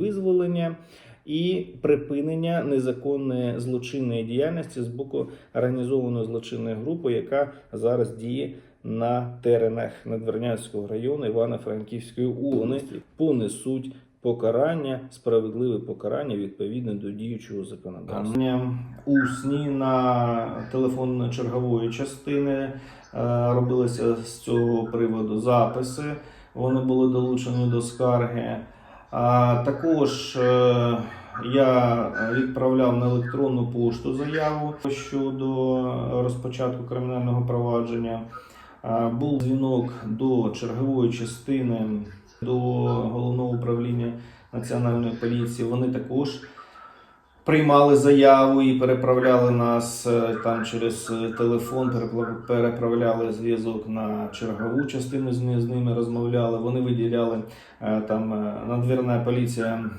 визволення і припинення незаконної злочинної діяльності з боку організованої злочинної групи, яка зараз діє на теренах Надвірнянського району Івано-Франківської області, понесуть покарання, справедливе покарання відповідно до діючого законодавства. Усні на телефон чергової частини е, робилися з цього приводу записи. Вони були долучені до скарги. А також е, я відправляв на електронну пошту заяву щодо розпочатку кримінального провадження. Був дзвінок до чергової частини, до головного управління національної поліції. Вони також приймали заяву і переправляли нас е, там через е, телефон, переправляли зв'язок на чергову частину. З ни- з ними розмовляли. Вони виділяли е, там надвірна поліція